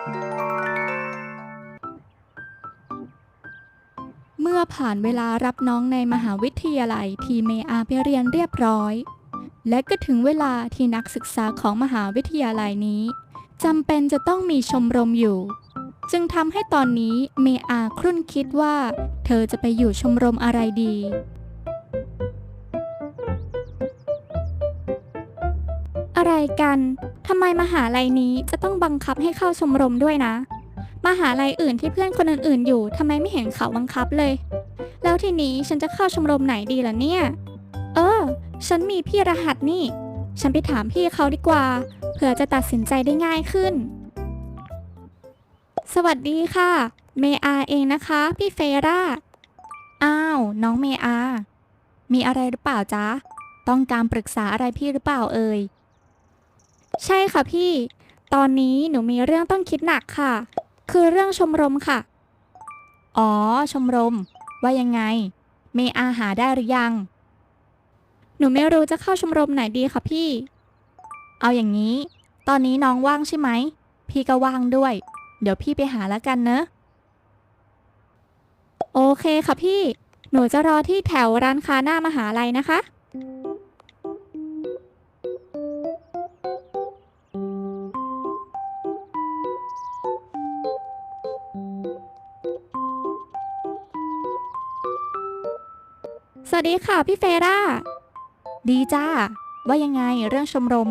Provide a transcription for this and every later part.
เมื่อผ่านเวลารับน้องในมหาวิทยาลัยทีเมอาไปเรียนเรียบร้อย และก็ถึงเวลาที่นักศึกษาของมหาวิทยาลัยนี้จำเป็นจะต้องมีชมรมอยู่ จึงทำให้ตอนนี้เมอาครุ่นคิดว่า เธอจะไปอยู่ชมรมอะไรดี อะไรกัน ทำไมมหาลัยนี้จะต้องบังคับให้เข้าชมรมด้วยนะ มหาลัยอื่นที่เพื่อนคนอื่นๆ อยู่ทำไมไม่เห็นเขาบังคับเลย แล้วทีนี้ฉันจะเข้าชมรมไหนดีล่ะเนี่ย เออ ฉันมีพี่รหัสนี่ ฉันไปถามพี่เขาดีกว่า เผื่อจะตัดสินใจได้ง่ายขึ้น สวัสดีค่ะ เมอาเองนะคะ พี่เฟรา อ้าว น้องเมอา มีอะไรหรือเปล่าจ๊ะ ต้องการปรึกษาอะไรพี่หรือเปล่าเอ่ย ใช่ค่ะพี่ ตอนนี้หนูมีเรื่องต้องคิดหนักค่ะ คือเรื่องชมรมค่ะ อ๋อ ชมรม ว่ายังไง เมอาหาได้หรือยัง หนูไม่รู้จะเข้าชมรมไหนดีค่ะพี่ เอาอย่างนี้ ตอนนี้น้องว่างใช่ไหม พี่ก็ว่างด้วย เดี๋ยวพี่ไปหาแล้วกันเนอะ โอเคค่ะพี่ หนูจะรอที่แถวร้านค้าหน้ามหาลัยนะคะ วัสดีค่ะพี่เฟร่า ดีจ้า ว่ายังไงเรื่องชมรม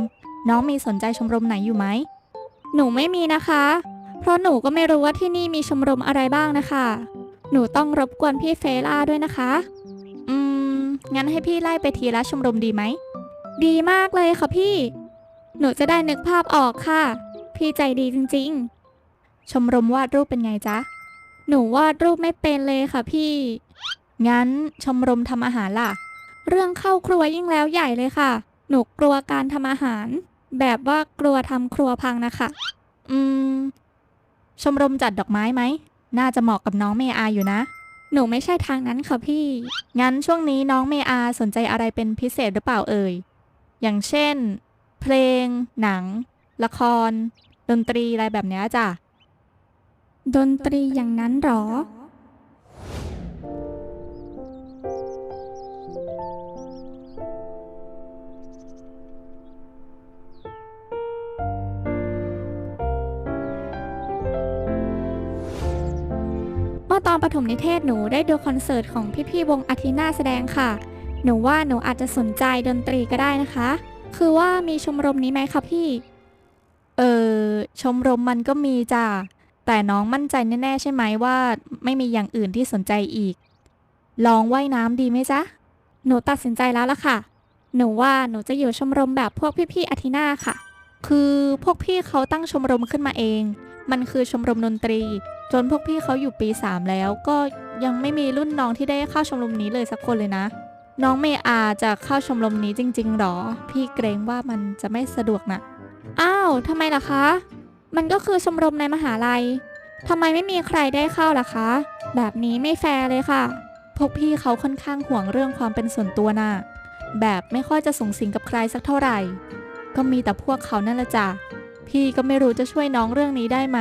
น้องมีสนใจชมรมไหนอยู่ไหม หนูไม่มีนะคะ เพราะหนูก็ไม่รู้ว่าที่นี่มีชมรมอะไรบ้างนะคะ หนูต้องรบกวนพี่เฟร่าด้วยนะคะ อืม งั้นให้พี่ไล่ไปทีละชมรมดีไหม ดีมากเลยค่ะพี่ หนูจะได้นึกภาพออกค่ะ พี่ใจดีจริง ๆ ชมรมวาดรูปเป็นไงจ๊ะ หนูวาดรูปไม่เป็นเลยค่ะพี่ งั้นชมรมทำอาหารล่ะ เรื่องเข้าครัวยิ่งแล้วใหญ่เลยค่ะ หนูกลัวการทำอาหาร แบบว่ากลัวทำครัวพังนะคะ อืม ชมรมจัดดอกไม้ไหม น่าจะเหมาะกับน้องเมอาอยู่นะ หนูไม่ใช่ทางนั้นค่ะพี่ งั้นช่วงนี้น้องเมอาสนใจอะไรเป็นพิเศษหรือเปล่าเอ่ย อย่างเช่น เพลง หนัง ละคร ดนตรีอะไรแบบเนี้ยจ้ะ ดนตรีอย่างนั้นหรอ ตอนประถมนิเทศหนูได้ดูคอนเสิร์ตของพี่ๆวงอาทิน่าแสดงค่ะ หนูว่าหนูอาจจะสนใจดนตรีก็ได้นะคะ คือว่ามีชมรมนี้ไหมคะพี่ เออชมรมมันก็มีจ้ะ แต่น้องมั่นใจแน่ๆใช่ไหมว่า ไม่มีอย่างอื่นที่สนใจอีก ลองว่ายน้ำดีไหมจ๊ะ หนูตัดสินใจแล้วล่ะค่ะ หนูว่าหนูจะอยู่ชมรมแบบพวกพี่ๆอาทิน่าค่ะ คือพวกพี่เขาตั้งชมรมขึ้นมาเอง มันคือชมรมดนตรี จนพวกพี่เขาอยู่ปี 3 แล้วก็ยังไม่มีรุ่นน้องที่ได้เข้าชมรมนี้เลยสักคนเลยนะ น้องเมอาจะเข้าชมรมนี้จริง ๆหรอ พี่เกรงว่ามันจะไม่สะดวกนะอ้าวทำไมล่ะคะ มันก็คือชมรมในมหาลัยทำไมไม่มีใครได้เข้าล่ะคะ แบบนี้ไม่แฟร์เลยค่ะ พวกพี่เขาค่อนข้างห่วงเรื่องความเป็นส่วนตัวน่ะแบบไม่ค่อยจะสูงสิงกับใครสักเท่าไหร่ ก็มีแต่พวกเขานั่นละจ้ะพี่ก็ไม่รู้จะช่วยน้องเรื่องนี้ได้ไหม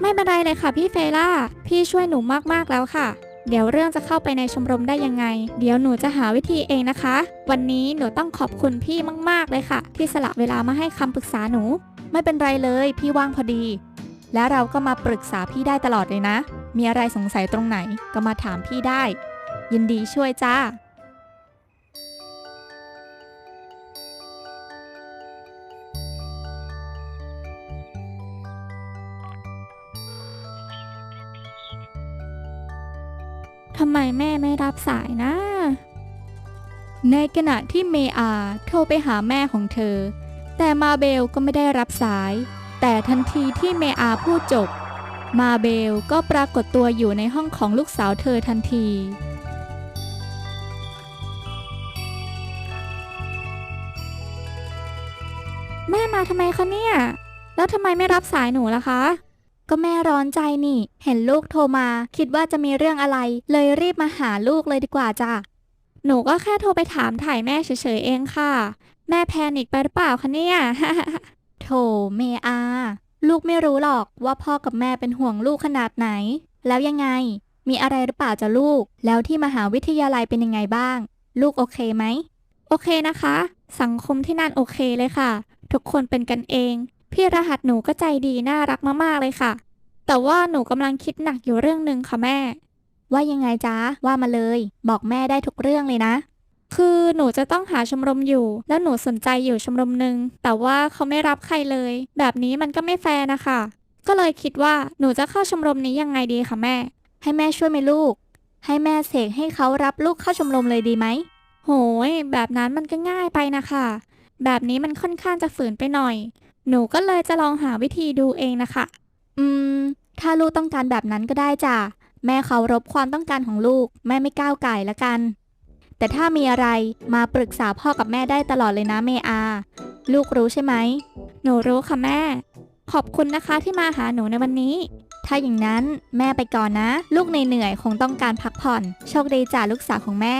ไม่เป็นไรเลยค่ะพี่เฟล่า พี่ช่วยหนูมากๆแล้วค่ะ เดี๋ยวเรื่องจะเข้าไปในชมรมได้ยังไง เดี๋ยวหนูจะหาวิธีเองนะคะ วันนี้หนูต้องขอบคุณพี่มากๆเลยค่ะ ที่สละเวลามาให้คำปรึกษาหนู ไม่เป็นไรเลย พี่ว่างพอดี และเราก็มาปรึกษาพี่ได้ตลอดเลยนะ มีอะไรสงสัยตรงไหนก็มาถามพี่ได้ ยินดีช่วยจ้า ทำไมแม่ไม่รับสายนะ ในขณะที่เมอาโทรไปหาแม่ของเธอ แต่มาเบลก็ไม่ได้รับสาย แต่ทันทีที่เมอาพูดจบ มาเบลก็ปรากฏตัวอยู่ในห้องของลูกสาวเธอทันทีแม่มาทำไมคะเนี่ย แล้วทำไมไม่รับสายหนูล่ะคะ ก็แม่ร้อนใจนี่ เห็นลูกโทรมา คิดว่าจะมีเรื่องอะไร เลยรีบมาหาลูกเลยดีกว่าจ้ะ หนูก็แค่โทรไปถามถ่ายแม่เฉยๆเองค่ะ แม่แพนิกไปหรือเปล่าคะเนี่ย โถเมอา ลูกไม่รู้หรอกว่าพ่อกับแม่เป็นห่วงลูกขนาดไหน แล้วยังไง มีอะไรหรือเปล่าจ้ะลูก แล้วที่มหาวิทยาลัยเป็นยังไงบ้าง ลูกโอเคไหม โอเคนะคะ สังคมที่นั่นโอเคเลยค่ะ ทุกคนเป็นกันเอง พี่รหัสหนูก็ใจดีน่ารักมากๆเลยค่ะ แต่ว่าหนูกำลังคิดหนักอยู่เรื่องหนึ่งค่ะแม่ ว่ายังไงจ๊ะว่ามาเลย บอกแม่ได้ทุกเรื่องเลยนะ คือหนูจะต้องหาชมรมอยู่ แล้วหนูสนใจอยู่ชมรมหนึ่งแต่ว่าเขาไม่รับใครเลย แบบนี้มันก็ไม่แฟร์นะคะ ก็เลยคิดว่าหนูจะเข้าชมรมนี้ยังไงดีคะแม่ ให้แม่ช่วยไหมลูก ให้แม่เสกให้เขารับลูกเข้าชมรมเลยดีไหมโหย แบบนั้นมันก็ง่ายไปนะคะ แบบนี้มันค่อนข้างจะฝืนไปหน่อย หนูก็เลยจะลองหาวิธีดูเองนะคะ อืม ถ้าลูกต้องการแบบนั้นก็ได้จ้ะ แม่เคารพความต้องการของลูก แม่ไม่ก้าวไก่ละกัน แต่ถ้ามีอะไรมาปรึกษาพ่อกับแม่ได้ตลอดเลยนะเมอา ลูกรู้ใช่ไหม หนูรู้ค่ะแม่ ขอบคุณนะคะที่มาหาหนูในวันนี้ ถ้าอย่างนั้นแม่ไปก่อนนะ ลูกเหนื่อยๆคงต้องการพักผ่อน โชคดีจ้ะลูกสาวของแม่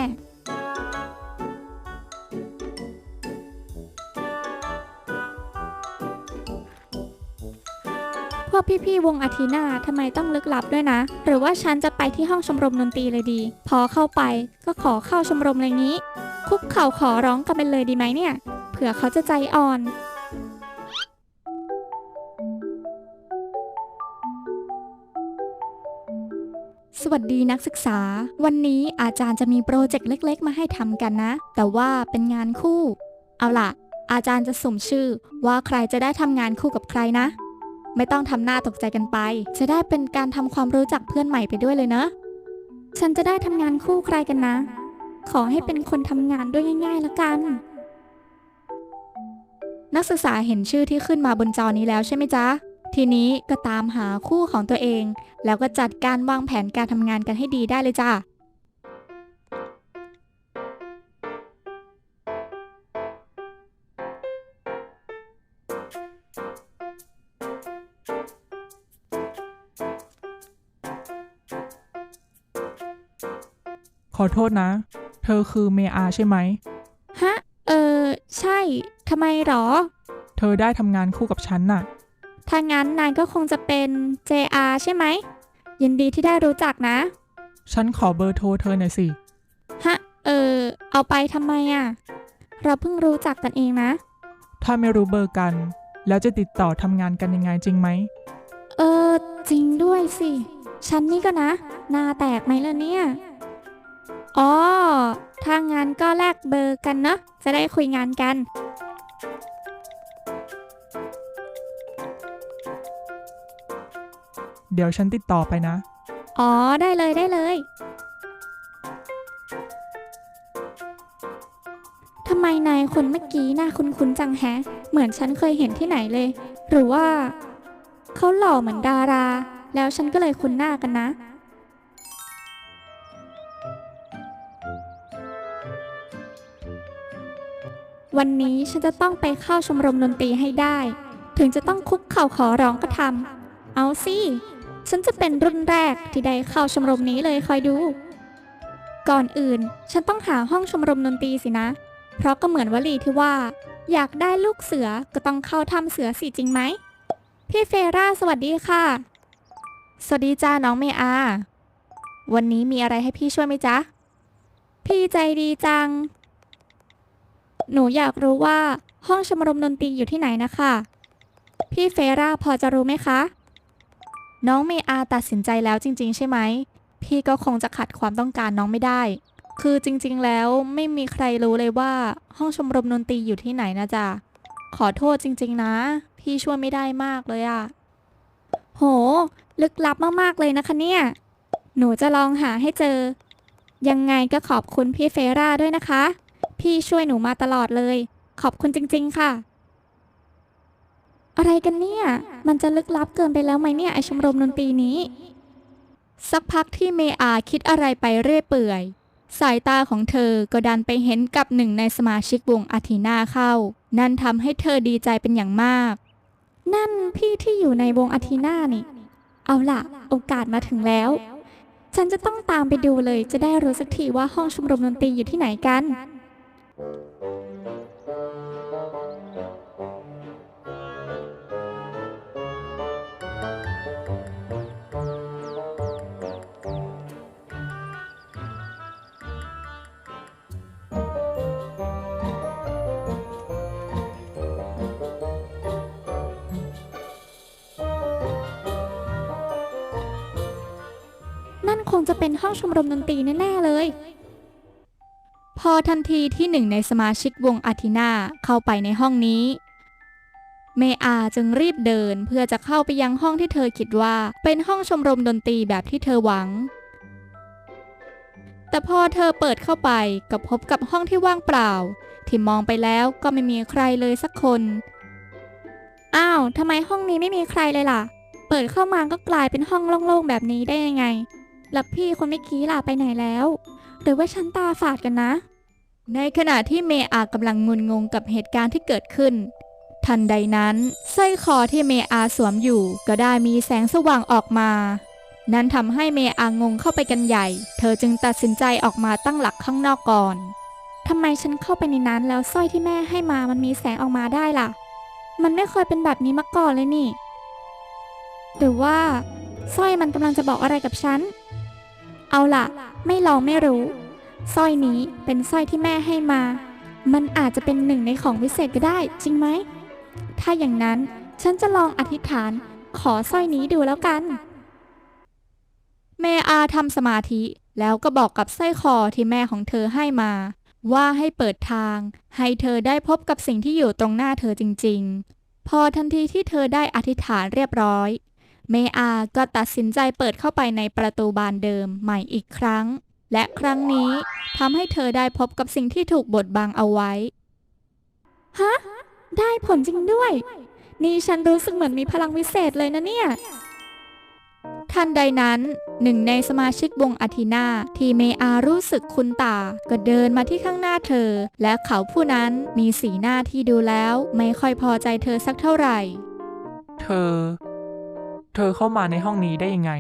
พวกพี่ๆวงอาทีนาทำไมต้องลึกลับด้วยนะ หรือว่าฉันจะไปที่ห้องชมรมดนตรีเลยดี พอเข้าไปก็ขอเข้าชมรมเลยนี้ คุกเข่าขอร้องกันไปเลยดีไหมเนี่ย เผื่อเขาจะใจอ่อนสวัสดีนักศึกษา วันนี้อาจารย์จะมีโปรเจกต์เล็ก ๆ มาให้ทำกันนะ แต่ว่าเป็นงานคู่ เอาล่ะ อาจารย์จะสุ่มชื่อว่าใครจะได้ทำงานคู่กับใครนะ ไม่ต้องทำหน้าตกใจกันไป จะได้เป็นการทำความรู้จักเพื่อนใหม่ไปด้วยเลยเนอะฉันจะได้ทำงานคู่ใครกันนะ ขอให้เป็นคนทำงานด้วยง่ายๆละกัน นักศึกษาเห็นชื่อที่ขึ้นมาบนจอนี้แล้วใช่ไหมจ๊ะ ทีนี้ก็ตามหาคู่ของตัวเอง แล้วก็จัดการวางแผนการทำงานกันให้ดีได้เลยจ้ะ ขอโทษนะ เธอคือเมอาใช่ไหม ฮะ เออ ใช่ ทำไมหรอ เธอได้ทำงานคู่กับฉันน่ะ ถ้างั้นนายก็คงจะเป็น JR ใช่ไหม ยินดีที่ได้รู้จักนะ ฉันขอเบอร์โทรเธอหน่อยสิ ฮะ เออ เอาไปทำไมอะ่ะ เราเพิ่งรู้จักกันเองนะ ถ้าไม่รู้เบอร์กัน แล้วจะติดต่อทำงานกันยังไงจริงไหม เออ จริงด้วยสิ ฉันนี่ก็นะหน้าแตกไหมล่ะเนี่ย อ๋อ ถ้างานก็แลกเบอร์กันเนอะจะได้คุยงานกัน เดี๋ยวฉันติดต่อไปนะ อ๋อ ได้เลยได้เลย ทำไมนายคนเมื่อกี้หน้าคุ้นๆจังแฮะ เหมือนฉันเคยเห็นที่ไหนเลย หรือว่า เขาหล่อเหมือนดารา แล้วฉันก็เลยคุ้นหน้ากันนะ วันนี้ฉันจะต้องไปเข้าชมรมดนตรีให้ได้ ถึงจะต้องคุกเข่าขอร้องก็ทำเอาสิฉันจะเป็นรุ่นแรกที่ได้เข้าชมรมนี้เลยคอยดู ก่อนอื่น ฉันต้องหาห้องชมรมดนตรีสินะ เพราะก็เหมือนวลีที่ว่า อยากได้ลูกเสือก็ต้องเข้าถ้ำเสือสิจริงไหมพี่เฟราสวัสดีค่ะ สวัสดีจ้าน้องเมอา วันนี้มีอะไรให้พี่ช่วยไหมจ๊ะ พี่ใจดีจัง หนูอยากรู้ว่าห้องชมรมดนตรีอยู่ที่ไหนนะคะ พี่เฟราพอจะรู้ไหมคะ น้องเมอาตัดสินใจแล้วจริง ๆ ใช่ไหม พี่ก็คงจะขัดความต้องการน้องไม่ได้ คือจริง ๆ แล้วไม่มีใครรู้เลยว่าห้องชมรมดนตรีอยู่ที่ไหนนะจ๊ะ ขอโทษจริง ๆ นะ พี่ช่วยไม่ได้มากเลยอะโห ลึกลับมากๆเลยนะคะเนี่ย หนูจะลองหาให้เจอ ยังไงก็ขอบคุณพี่เฟราด้วยนะคะ พี่ช่วยหนูมาตลอดเลย ขอบคุณจริง ๆ ค่ะ อะไรกันเนี่ย มันจะลึกลับเกินไปแล้วไหมเนี่ยไอชมรมดนตรีนี้ สักพักที่เมอาคิดอะไรไปเรื่อยเปื่อย สายตาของเธอก็ดันไปเห็นกับหนึ่งในสมาชิกวงอาทีนาเข้า นั่นทำให้เธอดีใจเป็นอย่างมาก นั่นพี่ที่อยู่ในวงอาทีนานี่ เอาล่ะ โอกาสมาถึงแล้ว ฉันจะต้องตามไปดูเลยจะได้รู้สักทีว่าห้องชมรมดนตรีอยู่ที่ไหนกัน นั่นคงจะเป็นห้องชมรมดนตรีแน่ ๆ เลย อทันทีที่หนึ่งในสมาชิกวงอาทินาเข้าไปในห้องนี้ เมอาจึงรีบเดินเพื่อจะเข้าไปยังห้องที่เธอคิดว่าเป็นห้องชมรมดนตรีแบบที่เธอหวัง แต่พอเธอเปิดเข้าไปก็พบกับห้องที่ว่างเปล่า ที่มองไปแล้วก็ไม่มีใครเลยสักคน อ้าวทำไมห้องนี้ไม่มีใครเลยล่ะ เปิดเข้ามาก็กลายเป็นห้องโล่งๆแบบนี้ได้ยังไง แล้วพี่คนเมื่อกี้ล่ะไปไหนแล้วหรือว่าฉันตาฝาดกันนะ ในขณะที่เมอากำลังงุนงงกับเหตุการณ์ที่เกิดขึ้น ทันใดนั้นสร้อยคอที่เมอาสวมอยู่ ก็ได้มีแสงสว่างออกมา นั่นทำให้เมอางงเข้าไปกันใหญ่ เธอจึงตัดสินใจออกมาตั้งหลักข้างนอกก่อนทำไมฉันเข้าไปในนั้นแล้วสร้อยที่แม่ให้มามันมีแสงออกมาได้ล่ะ มันไม่เคยเป็นแบบนี้มาก่อนเลยนี่ หรือว่าสร้อยมันกำลังจะบอกอะไรกับฉัน เอาล่ะ ไม่ลองไม่รู้ สร้อยนี้เป็นสร้อยที่แม่ให้มา มันอาจจะเป็นหนึ่งในของวิเศษก็ได้ จริงไหม ถ้าอย่างนั้นฉันจะลองอธิษฐานขอสร้อยนี้ดูแล้วกันเมอาทำสมาธิแล้วก็บอกกับสร้อยคอที่แม่ของเธอให้มา ว่าให้เปิดทาง ให้เธอได้พบกับสิ่งที่อยู่ตรงหน้าเธอจริง ๆ พอทันทีที่เธอได้อธิษฐานเรียบร้อย เมอาก็ตัดสินใจเปิดเข้าไปในประตูบานเดิมใหม่อีกครั้ง และครั้งนี้ทำให้เธอได้พบกับสิ่งที่ถูกบดบังเอาไว้ ฮะ ได้ผลจริงด้วย นี่ฉันรู้สึกเหมือนมีพลังวิเศษเลยนะเนี่ย ทันใดนั้นหนึ่งในสมาชิกวงอาทินาที่เมอารู้สึกคุ้นตา ก็เดินมาที่ข้างหน้าเธอ และเขาผู้นั้นมีสีหน้าที่ดูแล้ว ไม่ค่อยพอใจเธอสักเท่าไหร่ เธอ เธอเข้ามาในห้องนี้ได้ยังไง